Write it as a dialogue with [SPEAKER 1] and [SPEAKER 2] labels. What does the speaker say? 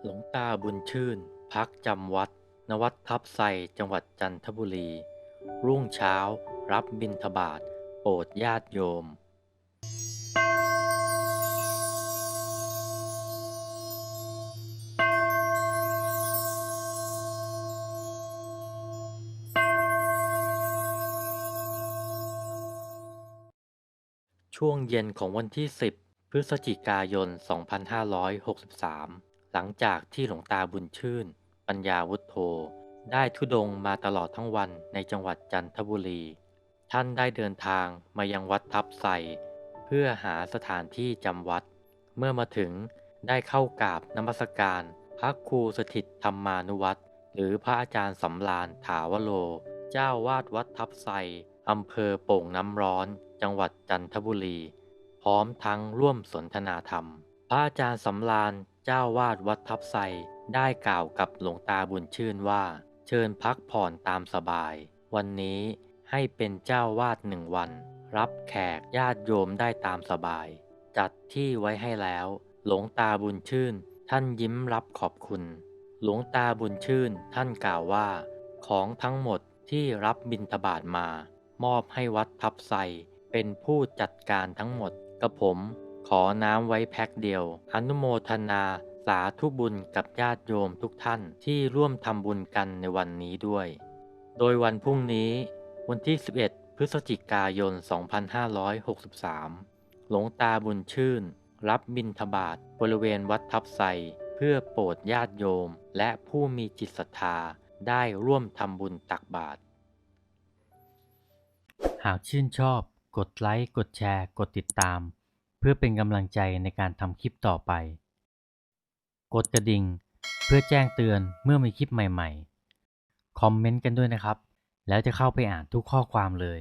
[SPEAKER 1] หลวงตาบุญชื่น พักจำวัด นวัดทับไซจังหวัดจันทบุรี รุ่งเช้า รับบิณฑบาตโปรดญาติโยม ช่วงเย็นของวันที่ 10 พฤศจิกายน 2563 หลังจากที่หลวงตาบุญชื่น ปัญญาวุฒโธ ได้ทุดงมาตลอดทั้งวันในจังหวัดจันทบุรี ท่านได้เดินทางมายังวัดทับไซเพื่อหาสถานที่จำวัด เมื่อมาถึงได้เข้ากราบนมัสการ พระครูสถิตธรรมานุวัตรหรือพระอาจารย์สำราญถาวโล เจ้าวาดวัดทับไซอำเภอโป่งน้ำร้อน จังหวัดจันทบุรี พร้อมทั้งร่วมสนทนาธรรม พระอาจารย์สำราญเจ้าวาดวัดทับไซได้กล่าวกับหลวงตาบุญชื่นว่า เชิญพักผ่อนตามสบาย วันนี้ให้เป็นเจ้าวาดหนึ่งวัน รับแขกญาติโยมได้ตามสบาย จัดที่ไว้ให้แล้ว หลวงตาบุญชื่น ท่านยิ้มรับขอบคุณ หลวงตาบุญชื่นท่านกล่าวว่า ของทั้งหมดที่รับบิณฑบาตมา มอบให้วัดทับไซเป็นผู้จัดการทั้งหมด กระผมขอน้ำไว้แพ็คเดียว อนุโมทนาสาธุบุญกับญาติโยมทุกท่านที่ร่วมทำบุญกันในวันนี้ด้วย โดยวันพรุ่งนี้ วันที่ 11 พฤศจิกายน 2563 หลวงตาบุญชื่น รับบิณฑบาตบริเวณวัดทับไซเพื่อโปรดญาติโยมและผู้มีจิตศรัทธาได้ร่วมทำบุญตักบาตรหากชื่นชอบ กดไลค์ กดแชร์ กดติดตาม เพื่อเป็นกำลังใจในการทำคลิปต่อไป กดกระดิ่ง เพื่อแจ้งเตือนเมื่อมีคลิปใหม่ๆ คอมเมนต์กันด้วยนะครับ แล้วจะเข้าไปอ่านทุกข้อความเลย